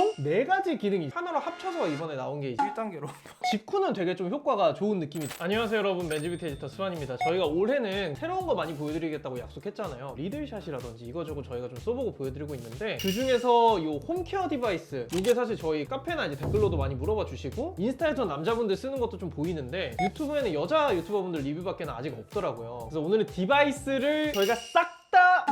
총 4가지 기능이 하나로 합쳐서 이번에 나온 게 이제 1단계로 직후는 되게 좀 효과가 좋은 느낌이 안녕하세요 여러분. 맨지비트 에디터 수환입니다. 저희가 올해는 새로운 거 많이 보여드리겠다고 약속했잖아요. 리들샷이라든지 이거저거 저희가 좀 써보고 보여드리고 있는데 그 중에서 요 홈케어 디바이스 이게 사실 저희 카페나 이제 댓글로도 많이 물어봐 주시고 인스타에서 남자분들 쓰는 것도 좀 보이는데 유튜브에는 여자 유튜버분들 리뷰밖에 아직 없더라고요. 그래서 오늘은 디바이스를 저희가 싹다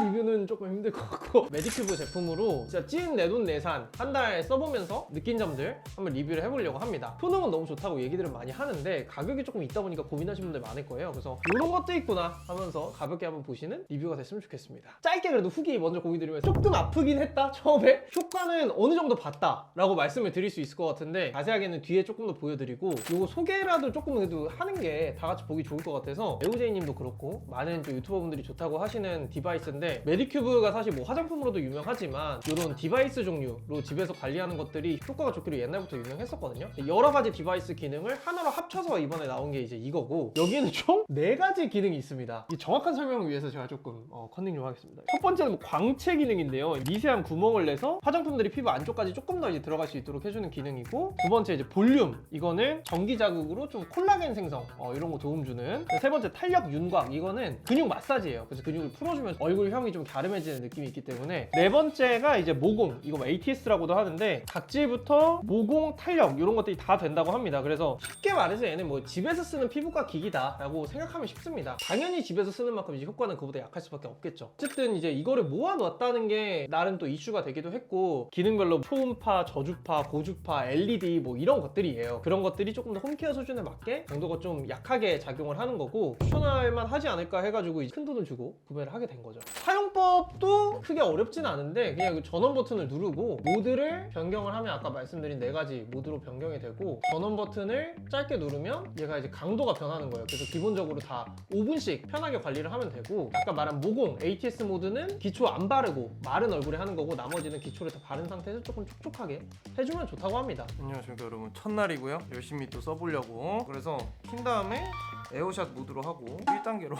리뷰는 조금 힘들 것 같고. 메디큐브 제품으로 진짜 찐 내돈 내산 한 달 써보면서 느낀 점들 한번 리뷰를 해보려고 합니다. 효능은 너무 좋다고 얘기들은 많이 하는데 가격이 조금 있다 보니까 고민하시는 분들 많을 거예요. 그래서 이런 것도 있구나 하면서 가볍게 한번 보시는 리뷰가 됐으면 좋겠습니다. 짧게 그래도 후기 먼저 공유 드리면 조금 아프긴 했다 처음에. 효과는 어느 정도 봤다 라고 말씀을 드릴 수 있을 것 같은데 자세하게는 뒤에 조금 더 보여드리고 요거 소개라도 조금 그래도 하는 게 다 같이 보기 좋을 것 같아서. 에우제이님도 그렇고 많은 또 유튜버분들이 좋다고 하시는 디바이스인데 메디큐브가 사실 뭐 화장품으로도 유명하지만 이런 디바이스 종류로 집에서 관리하는 것들이 효과가 좋기로 옛날부터 유명했었거든요. 여러 가지 디바이스 기능을 하나로 합쳐서 이번에 나온 게 이제 이거고 여기는 총 4가지 기능이 있습니다. 이 정확한 설명을 위해서 제가 조금 어, 컨닝 좀 하겠습니다. 첫 번째는 뭐 광채 기능인데요. 미세한 구멍을 내서 화장품들이 피부 안쪽까지 조금 더 이제 들어갈 수 있도록 해주는 기능이고 두 번째 이제 볼륨. 이거는 전기 자극으로 좀 콜라겐 생성 어, 이런 거 도움 주는. 세 번째 탄력 윤곽. 이거는 근육 마사지예요. 그래서 근육을 풀어주면 얼굴 형이 좀 갸름해지는 느낌이 있기 때문에 네 번째가 이제 모공 이거 뭐 ATS라고도 하는데 각질부터 모공 탄력 이런 것들이 다 된다고 합니다. 그래서 쉽게 말해서 얘는 뭐 집에서 쓰는 피부과 기기다 라고 생각하면 쉽습니다. 당연히 집에서 쓰는 만큼 이제 효과는 그보다 약할 수밖에 없겠죠. 어쨌든 이제 이거를 모아놨다는 게 나름 또 이슈가 되기도 했고 기능별로 초음파, 저주파, 고주파, LED 뭐 이런 것들이에요. 그런 것들이 조금 더 홈케어 수준에 맞게 강도가 좀 약하게 작용을 하는 거고 추천할 만 하지 않을까 해가지고 큰 돈을 주고 구매를 하게 된 거죠 사용법도 크게 어렵진 않은데 그냥 그 전원 버튼을 누르고 모드를 변경을 하면 아까 말씀드린 네 가지 모드로 변경이 되고 전원 버튼을 짧게 누르면 얘가 이제 강도가 변하는 거예요. 그래서 기본적으로 다 5분씩 편하게 관리를 하면 되고 아까 말한 모공 ATS 모드는 기초 안 바르고 마른 얼굴에 하는 거고 나머지는 기초를 다 바른 상태에서 조금 촉촉하게 해주면 좋다고 합니다. 안녕하십니까 여러분. 첫날이고요. 열심히 또 써보려고. 그래서 킨 다음에 에어샷 모드로 하고 1단계로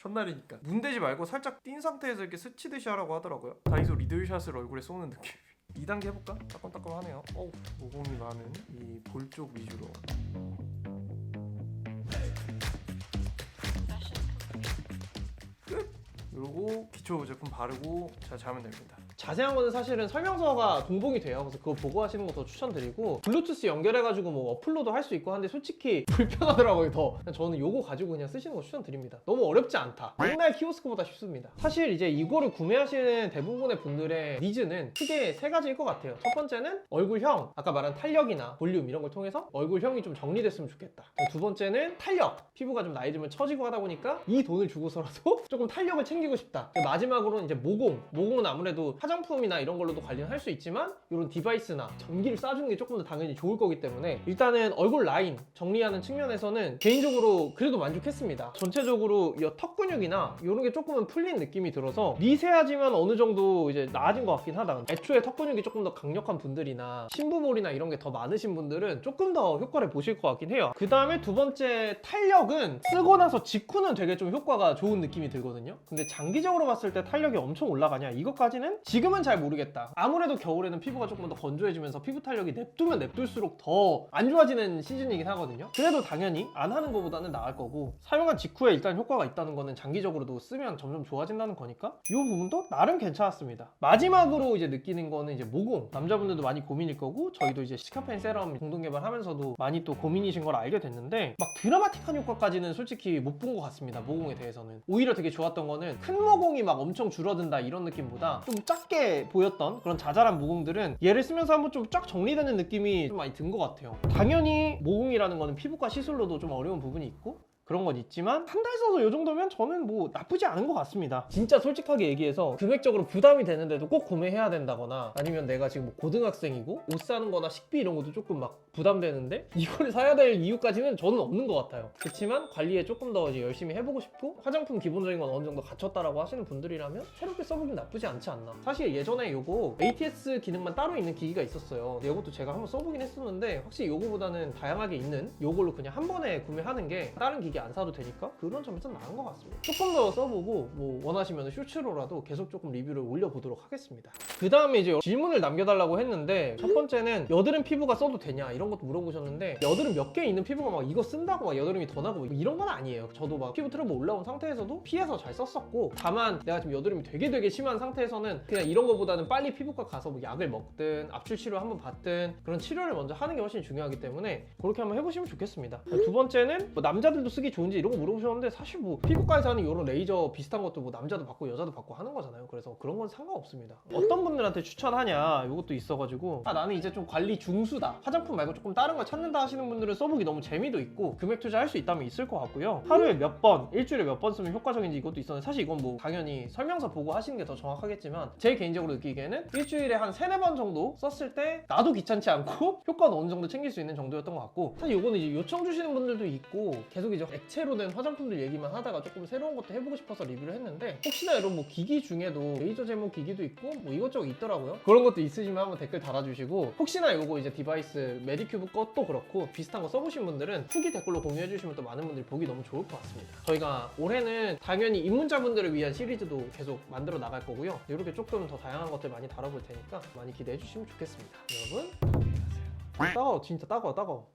첫날이니까. 문대지 말고 살짝 띈 상태에서 이렇게 스치듯이 하라고 하더라고요. 다이소 리들샷을 얼굴에 쏘는 느낌. 2단계 해볼까? 따끔따끔하네요. 어우 모공이 많은 이 볼 쪽 위주로. 끝! 그리고 기초 제품 바르고 잘 자면 됩니다 자세한 거는 사실은 설명서가 동봉이 돼요. 그래서 그거 보고 하시는 거 더 추천드리고 블루투스 연결해가지고 뭐 어플로도 할 수 있고 한데 솔직히 불편하더라고요 더. 저는 요거 가지고 그냥 쓰시는 거 추천드립니다. 너무 어렵지 않다. 옛날 키오스크보다 쉽습니다. 사실 이제 이거를 구매하시는 대부분의 분들의 니즈는 크게 세 가지일 것 같아요. 첫 번째는 얼굴형, 아까 말한 탄력이나 볼륨 이런 걸 통해서 얼굴형이 좀 정리됐으면 좋겠다. 두 번째는 탄력, 피부가 좀 나이 들면 처지고 하다 보니까 이 돈을 주고서라도 조금 탄력을 챙기고 싶다. 마지막으로는 이제 모공, 모공은 아무래도 화장품이나 이런 걸로도 관리는 할 수 있지만 이런 디바이스나 전기를 쏴주는 게 조금 더 당연히 좋을 거기 때문에 일단은 얼굴 라인 정리하는 측면에서는 개인적으로 그래도 만족했습니다. 전체적으로 이 턱 근육이나 이런 게 조금은 풀린 느낌이 들어서 미세하지만 어느 정도 이제 나아진 것 같긴 하다. 애초에 턱 근육이 조금 더 강력한 분들이나 신부몰이나 이런 게 더 많으신 분들은 조금 더 효과를 보실 것 같긴 해요. 그 다음에 두 번째 탄력은 쓰고 나서 직후는 되게 좀 효과가 좋은 느낌이 들거든요. 근데 장기적으로 봤을 때 탄력이 엄청 올라가냐 이것까지는 지금 은 잘 모르겠다. 아무래도 겨울에는 피부가 조금 더 건조해지면서 피부 탄력이 냅두면 냅둘수록 더 안 좋아지는 시즌이긴 하거든요. 그래도 당연히 안 하는 것보다는 나을 거고 사용한 직후에 일단 효과가 있다는 거는 장기적으로도 쓰면 점점 좋아진다는 거니까 이 부분도 나름 괜찮았습니다. 마지막으로 이제 느끼는 거는 이제 모공 남자분들도 많이 고민일 거고 저희도 이제 시카펜 세럼 공동 개발하면서도 많이 또 고민이신 걸 알게 됐는데 막 드라마틱한 효과까지는 솔직히 못 본 것 같습니다. 모공에 대해서는 오히려 되게 좋았던 거는 큰 모공이 막 엄청 줄어든다 이런 느낌보다 좀 작게 보였던 그런 자잘한 모공들은 얘를 쓰면서 한번 좀 쫙 정리되는 느낌이 좀 많이 든 것 같아요. 당연히 모공이라는 거는 피부과 시술로도 좀 어려운 부분이 있고 그런 건 있지만 한 달 써서 이 정도면 저는 뭐 나쁘지 않은 것 같습니다. 진짜 솔직하게 얘기해서 금액적으로 부담이 되는데도 꼭 구매해야 된다거나 아니면 내가 지금 뭐 고등학생이고 옷 사는 거나 식비 이런 것도 조금 막 부담되는데 이걸 사야 될 이유까지는 저는 없는 것 같아요. 그렇지만 관리에 조금 더 이제 열심히 해보고 싶고 화장품 기본적인 건 어느 정도 갖췄다라고 하시는 분들이라면 새롭게 써보긴 나쁘지 않지 않나. 사실 예전에 요거 ATS 기능만 따로 있는 기기가 있었어요. 이것도 제가 한번 써보긴 했었는데 확실히 요거보다는 다양하게 있는 요걸로 그냥 한 번에 구매하는 게 다른 기기 안 사도 되니까 그런 점에서 나은 것 같습니다. 조금 더 써보고 뭐 원하시면 쇼츠로라도 계속 조금 리뷰를 올려보도록 하겠습니다. 그 다음에 이제 질문을 남겨달라고 했는데 첫 번째는 여드름 피부가 써도 되냐 이런 것도 물어보셨는데 여드름 몇 개 있는 피부가 막 이거 쓴다고 막 여드름이 더 나고 뭐 이런 건 아니에요. 저도 막 피부 트러블 올라온 상태에서도 피해서 잘 썼었고 다만 내가 지금 여드름이 되게 되게 심한 상태에서는 그냥 이런 거보다는 빨리 피부과 가서 뭐 약을 먹든 압출 치료 한번 받든 그런 치료를 먼저 하는 게 훨씬 중요하기 때문에 그렇게 한번 해보시면 좋겠습니다. 두 번째는 뭐 남자들도 쓰기 좋은지 이런 거 물어보셨는데 사실 뭐 피부과에서 하는 이런 레이저 비슷한 것도 뭐 남자도 받고 여자도 받고 하는 거잖아요. 그래서 그런 건 상관없습니다. 어떤 분들한테 추천하냐 이것도 있어가지고 아 나는 이제 좀 관리 중수다 화장품 말고 조금 다른 걸 찾는다 하시는 분들은 써보기 너무 재미도 있고 금액 투자할 수 있다면 있을 것 같고요. 하루에 몇 번, 일주일에 몇 번 쓰면 효과적인지 이것도 있었는데 사실 이건 뭐 당연히 설명서 보고 하시는 게 더 정확하겠지만 제 개인적으로 느끼기에는 일주일에 한 세네 번 정도 썼을 때 나도 귀찮지 않고 효과는 어느 정도 챙길 수 있는 정도였던 것 같고 사실 이거는 이제 요청 주시는 분들도 있고 계속 이제 액체로 된 화장품들 얘기만 하다가 조금 새로운 것도 해보고 싶어서 리뷰를 했는데 혹시나 여러분 뭐 기기 중에도 레이저 제모 기기도 있고 뭐 이것저것 있더라고요. 그런 것도 있으시면 한번 댓글 달아주시고 혹시나 이거 이제 디바이스 메디큐브 것도 그렇고 비슷한 거 써보신 분들은 후기 댓글로 공유해 주시면 또 많은 분들이 보기 너무 좋을 것 같습니다. 저희가 올해는 당연히 입문자분들을 위한 시리즈도 계속 만들어 나갈 거고요. 이렇게 조금 더 다양한 것들 많이 다뤄볼 테니까 많이 기대해 주시면 좋겠습니다. 여러분 안녕히 가세요. 따가워 진짜 따가워 따가워